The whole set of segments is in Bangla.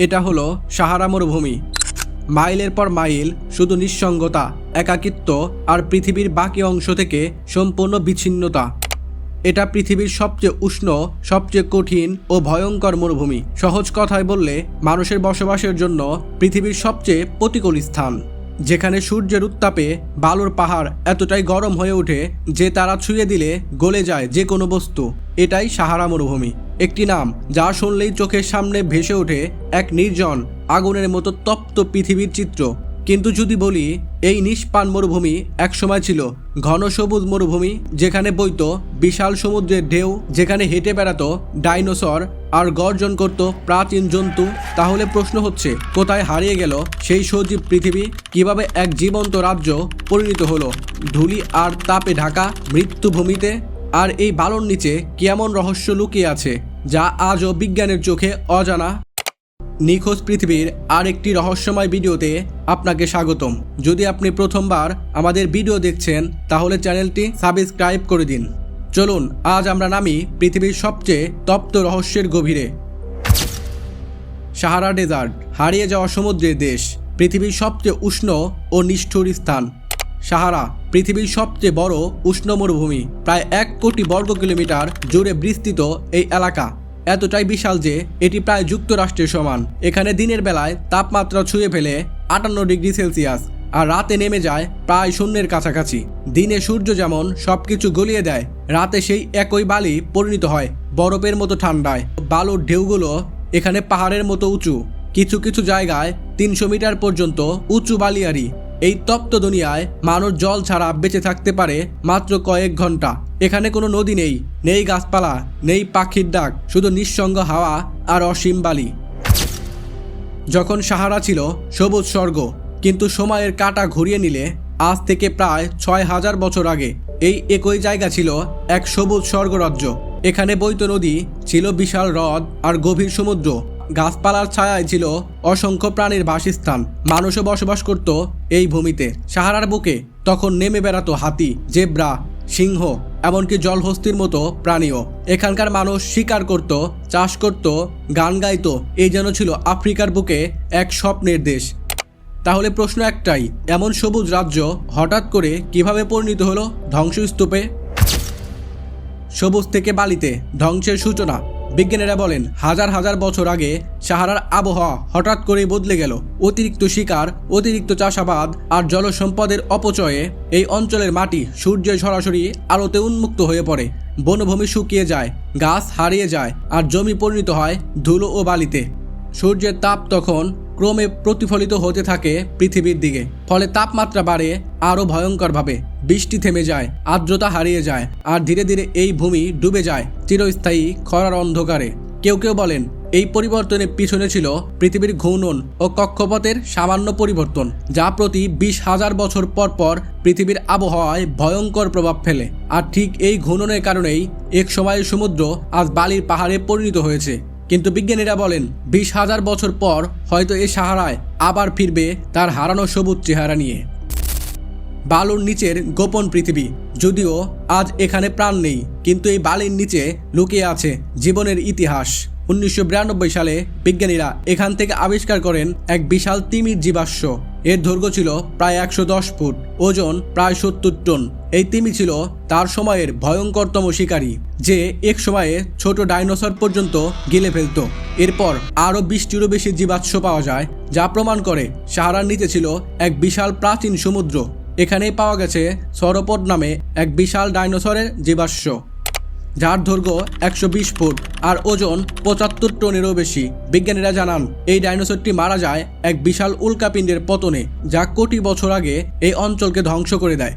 এটা হলো সাহারা মরুভূমি। মাইলের পর মাইল শুধু নিঃসঙ্গতা, একাকিত্ব আর পৃথিবীর বাকি অংশ থেকে সম্পূর্ণ বিচ্ছিন্নতা। এটা পৃথিবীর সবচেয়ে উষ্ণ, সবচেয়ে কঠিন ও ভয়ঙ্কর মরুভূমি। সহজ কথায় বললে, মানুষের বসবাসের জন্য পৃথিবীর সবচেয়ে প্রতিকূল স্থান। যেখানে সূর্যের উত্তাপে বালুর পাহাড় এতটাই গরম হয়ে ওঠে যে তারা ছুঁয়ে দিলে গলে যায় যে কোনো বস্তু। এটাই সাহারা মরুভূমি। একটি নাম যা শুনলেই চোখের সামনে ভেসে ওঠে এক নির্জন, আগুনের মতো তপ্ত পৃথিবীর চিত্র। কিন্তু যদি বলি, এই নিষ্পান মরুভূমি একসময় ছিল ঘন সবুজ মরুভূমি, যেখানে বইত বিশাল সমুদ্রের ঢেউ, যেখানে হেঁটে বেড়াতো ডাইনোসর আর গর্জন করত প্রাচীন জন্তু। তাহলে প্রশ্ন হচ্ছে, কোথায় হারিয়ে গেল সেই সজীব পৃথিবী? কীভাবে এক জীবন্ত রাজ্য পরিণত হলো? ধুলি আর তাপে ঢাকা মৃত্যুভূমিতে? আর এই বালুর নিচে কি এমন রহস্য লুকিয়ে আছে? যা আজও বিজ্ঞানের চোখে অজানা। নিখোঁজ পৃথিবীর আর একটি রহস্যময় ভিডিওতে আপনাকে স্বাগতম। যদি আপনি প্রথমবার আমাদের ভিডিও দেখছেন, তাহলে চ্যানেলটি সাবস্ক্রাইব করে দিন। চলুন, আজ আমরা নামি পৃথিবীর সবচেয়ে তপ্ত রহস্যের গভীরে। সাহারা ডেজার্ট, হারিয়ে যাওয়া সমুদ্রের দেশ, পৃথিবীর সবচেয়ে উষ্ণ ও নিষ্ঠুর স্থান। সাহারা, পৃথিবীর সবচেয়ে বড় উষ্ণ মরুভূমি, প্রায় এক কোটি বর্গ কিলোমিটার জুড়ে বিস্তৃত এই এলাকা। এতটাই বিশাল যে এটি প্রায় যুক্তরাষ্ট্রের সমান। এখানে দিনের বেলায় তাপমাত্রা ছুঁয়ে ফেলে আটান্ন ডিগ্রি সেলসিয়াস আর রাতে নেমে যায় প্রায় শূন্যের কাছাকাছি। দিনে সূর্য যেমন সবকিছু গলিয়ে দেয়, রাতে সেই একই বালি পরিণত হয় বরফের মতো ঠান্ডায়। বালুর ঢেউগুলো এখানে পাহাড়ের মতো উঁচু। কিছু কিছু জায়গায় তিনশো মিটার পর্যন্ত উঁচু বালিয়ারি। এই তপ্ত দুনিয়ায় মানুষ জল ছাড়া বেঁচে থাকতে পারে মাত্র কয়েক ঘণ্টা। এখানে কোনো নদী নেই নেই গাছপালা, নেই পাখির ডাক, শুধু নিঃসঙ্গ হাওয়া আর অসীম বালি। যখন সাহারা ছিল, সবুজ স্বর্গ, কিন্তু সময়ের কাঁটা ঘুরিয়ে নিলে আজ থেকে প্রায় ছয় হাজার বছর আগে এই একই জায়গা ছিল এক সবুজ স্বর্গরাজ্য। এখানে বৈত নদী ছিল বিশাল হ্রদ আর গভীর সমুদ্র। গাছপালার ছায়ায় ছিল অসংখ্য প্রাণীর বাসস্থান। মানুষও বসবাস করত এই ভূমিতে। সাহারার বুকে তখন নেমে বেড়াতো হাতি, জেব্রা, সিংহ, এমনকি জলহস্তির মতো প্রাণীও। এখানকার মানুষ শিকার করত, চাষ করত, গান গাইতো। এই যেন ছিল আফ্রিকার বুকে এক স্বপ্নের দেশ। তাহলে প্রশ্ন একটাই, এমন সবুজ রাজ্য হঠাৎ করে কীভাবে পরিণত হলো ধ্বংসস্তূপে? সবুজ থেকে বালিতে ধ্বংসের সূচনা। বিজ্ঞানীরা বলেন, হাজার হাজার বছর আগে সাহারার আবহাওয়া হঠাৎ করে বদলে গেল। অতিরিক্ত শিকার, অতিরিক্ত চাষাবাদ আর জলসম্পদের অপচয়ে এই অঞ্চলের মাটি সূর্যের সরাসরি আলোতে উন্মুক্ত হয়ে পড়ে। বনভূমি শুকিয়ে যায়, গাছ হারিয়ে যায় আর জমি পরিণত হয় ধুলো ও বালিতে। সূর্যের তাপ তখন ক্রমে প্রতিফলিত হতে থাকে পৃথিবীর দিকে। ফলে তাপমাত্রা বাড়ে আরও ভয়ঙ্করভাবে। বৃষ্টি থেমে যায়, আর্দ্রতা হারিয়ে যায়, আর ধীরে ধীরে এই ভূমি ডুবে যায় চিরস্থায়ী খরার অন্ধকারে। কেউ কেউ বলেন, এই পরিবর্তনের পিছনে ছিল পৃথিবীর ঘূর্ণন ও কক্ষপথের সামান্য পরিবর্তন, যা প্রতি বিশ হাজার বছর পর পর পৃথিবীর আবহাওয়ায় ভয়ঙ্কর প্রভাব ফেলে। আর ঠিক এই ঘূর্ণনের কারণেই এক সময়ের সমুদ্র আজ বালির পাহাড়ে পরিণত হয়েছে। কিন্তু বিজ্ঞানীরা বলেন, বিশ হাজার বছর পর হয়তো এ সাহারায় আবার ফিরবে তার হারানো সবুজ চেহারা নিয়ে। বালুর নিচের গোপন পৃথিবী, যদিও আজ এখানে প্রাণ নেই, কিন্তু এই বালির নিচে লুকিয়ে আছে জীবনের ইতিহাস। উনিশশো বিরানব্বই সালে বিজ্ঞানীরা এখান থেকে আবিষ্কার করেন এক বিশাল তিমির জীবাশ্ম। এর দৈর্ঘ্য ছিল প্রায় একশো দশ ফুট, ওজন প্রায় সত্তর টন। এই তিমি ছিল তার সময়ের ভয়ঙ্করতম শিকারী, যে এক সময়ে ছোট ডাইনোসর পর্যন্ত গিলে ফেলত। এরপর আরও বিশটিরও বেশি জীবাশ্ম পাওয়া যায়, যা প্রমাণ করে সাহারার নিচে ছিল এক বিশাল প্রাচীন সমুদ্র। এখানেই পাওয়া গেছে সরপদ নামে এক বিশাল ডাইনোসরের জীবাশ্ম। যার দৈর্ঘ্য একশো বিশ ফুট আর ওজন পঁচাত্তর টনেরও বেশি। বিজ্ঞানীরা জানান, এই ডাইনোসরটি মারা যায় এক বিশাল উল্কাপিণ্ডের পতনে, যা কোটি বছর আগে এই অঞ্চলকে ধ্বংস করে দেয়।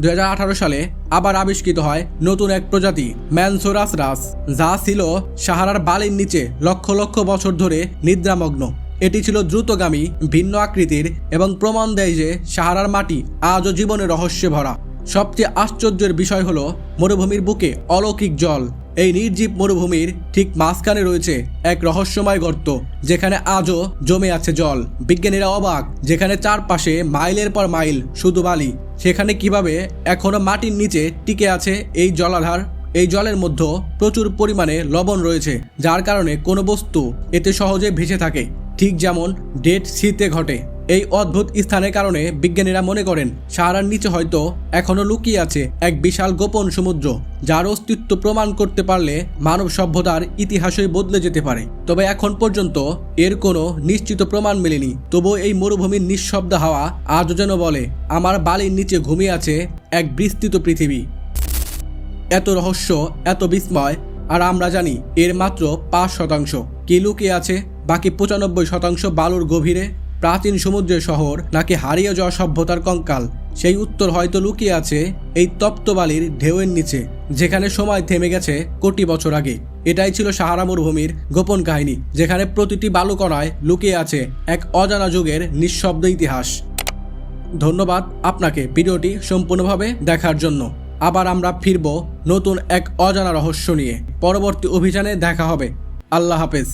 দুই হাজার আঠারো সালে আবার আবিষ্কৃত হয় নতুন এক প্রজাতি ম্যানসোরাস রাস যা ছিল সাহারার বালির নিচে লক্ষ লক্ষ বছর ধরে নিদ্রামগ্ন। এটি ছিল দ্রুতগামী, ভিন্ন আকৃতির এবং প্রমাণ দেয় যে সাহারার মাটি আজও জীবনের রহস্যে ভরা। সবচেয়ে আশ্চর্যের বিষয় হলো মরুভূমির বুকে অলৌকিক জল। এই নির্জীব মরুভূমির ঠিক মাঝখানে রয়েছে এক রহস্যময় গর্ত, যেখানে আজও জমে আছে জল। বিজ্ঞানীরা অবাক, যেখানে চারপাশে মাইলের পর মাইল শুধু বালি, সেখানে কীভাবে এখনও মাটির নিচে টিকে আছে এই জলাধার? এই জলের মধ্যে প্রচুর পরিমাণে লবণ রয়েছে, যার কারণে কোনো বস্তু এতে সহজে ভেসে থাকে। ঠিক যেমন ডেট সিতে ঘটে। এই অদ্ভুত স্থানের কারণে বিজ্ঞানীরা মনে করেন সাহারার নিচে হয়তো এখনও লুকিয়ে আছে এক বিশাল গোপন সমুদ্র, যার অস্তিত্ব প্রমাণ করতে পারলে মানব সভ্যতার ইতিহাসই বদলে যেতে পারে। তবে এখন পর্যন্ত এর কোনো নিশ্চিত প্রমাণ মেলেনি। তবুও এই মরুভূমির নিঃশব্দ হাওয়া আজও যেন বলে, আমার বালির নিচে ঘুমিয়ে আছে এক বিস্তৃত পৃথিবী। এত রহস্য, এত বিস্ময়, আর আমরা জানি এর মাত্র পাঁচ শতাংশ। কি লুকিয়ে আছে? বাকি পঁচানব্বই শতাংশ বালুর গভীরে প্রাচীন সমুদ্রের শহর নাকি হারিয়ে যাওয়া সভ্যতার কঙ্কাল। সেই উত্তর হয়তো লুকিয়ে আছে এই তপ্ত বালির ঢেউয়ের নিচে, যেখানে সময় থেমে গেছে কোটি বছর আগে। এটাই ছিল সাহারা মরুভূমির গোপন কাহিনী, যেখানে প্রতিটি বালুকণায় লুকিয়ে আছে এক অজানা যুগের নিঃশব্দ ইতিহাস। ধন্যবাদ আপনাকে ভিডিওটি সম্পূর্ণভাবে দেখার জন্য। আবার আমরা ফিরব নতুন এক অজানা রহস্য নিয়ে। পরবর্তী অভিযানে দেখা হবে। আল্লাহ হাফেজ।